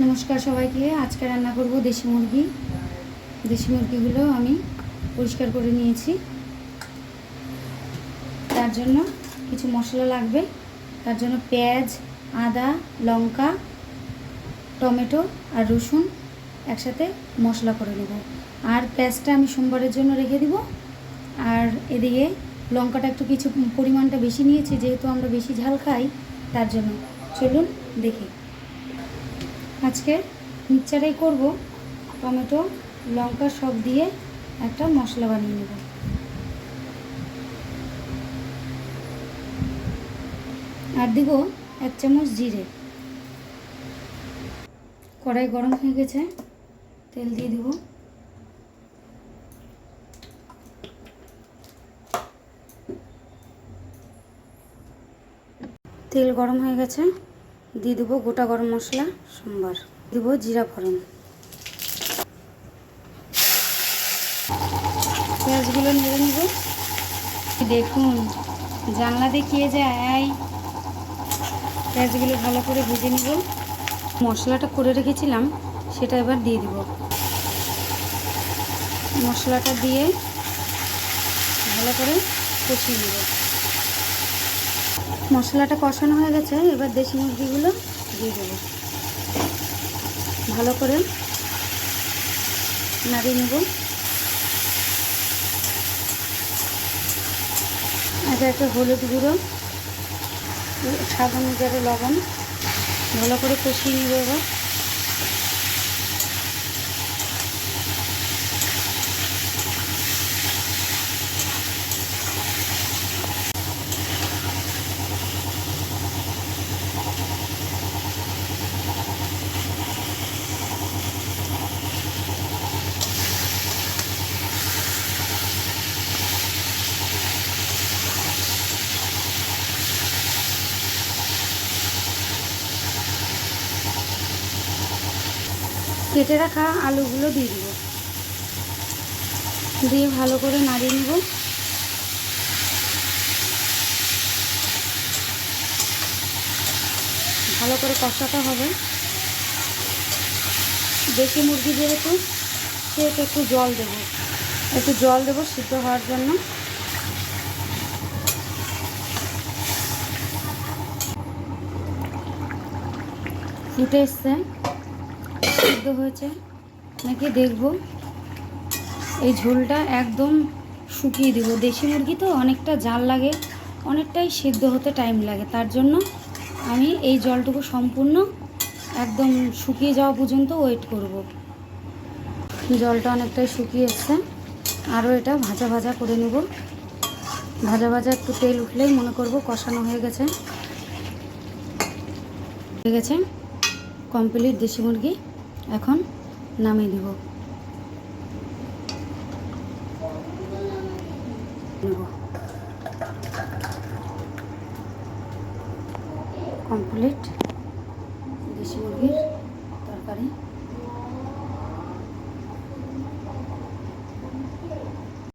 নমস্কার সবাইকে। আজকে রান্না করব দেশি মুরগি। দেশি মুরগিগুলো আমি পরিষ্কার করে নিয়েছি। তার জন্য কিছু মশলা লাগবে। তার জন্য পেঁয়াজ, আদা, লঙ্কা, টমেটো আর রসুন একসাথে মশলা করে নেব। আর পেঁয়াজটা আমি সোমবারের জন্য রেখে দিব। আর এদিকে লঙ্কাটা একটু কিছু পরিমাণটা বেশি নিয়েছি, যেহেতু আমরা বেশি ঝাল খাই, তার জন্য। চলুন দেখি। আজকে মিক্সচারেই করব। টমেটো, লঙ্কা সব দিয়ে একটা মশলা বানিয়ে নেব। আর দিব এক চামচ জিরে। কড়াই গরম হয়ে গেছে, তেল দিয়ে দিব। তেল গরম হয়ে গেছে। দিয়ে দেবো গোটা গরম মশলা, সোমবার। দেবো জিরা ফোড়ন। পেঁয়াজগুলো নেড়ে নেব। দেখুন, জানলা দেখিয়ে যায়? পেঁয়াজগুলো ভালো করে ভেজে নেব। মশলাটা করে রেখেছিলাম, সেটা এবার দিয়ে দিব। মশলাটা দিয়ে ভালো করে কষিয়ে নেব। মশলাটা কষানো হয়ে গেছে, এবার দেশি মুরগিগুলো দিয়ে দেবো। ভালো করে নাড়িয়ে নেব। এটা একটা হলুদ গুঁড়ো সাবান যারা লবণ, ভালো করে কষিয়ে নেব এবার। কেটে রাখা আলুগুলো দিয়ে দিব। দিয়ে ভালো করে নাড়িয়ে নিব। ভালো করে কষাতে হবে। দেশি মুরগি যেহেতু, সেহেতু একটু জল দেব। একটু জল দেবো সিদ্ধ হওয়ার জন্য। ফুটে এসছে। সিদ্ধ হয়েছে। নাকি দেখব। এই ঝোলটা একদম শুকিয়ে দেবো। দেশি মুরগি তো অনেকটা জাল লাগে, অনেকটাই সিদ্ধ হতে টাইম লাগে। তার জন্য আমি এই জলটুকু সম্পূর্ণ একদম শুকিয়ে যাওয়া পর্যন্ত ওয়েট করব। জলটা অনেকটাই শুকিয়ে এসছে। আরও এটা ভাজা ভাজা করে নেব। ভাজা ভাজা একটু তেল উঠলেই মনে করব কষানো হয়ে গেছে। হয়ে গেছে। কমপ্লিট দেশি মুরগি। এখন নামিয়ে দিব। কমপ্লিট।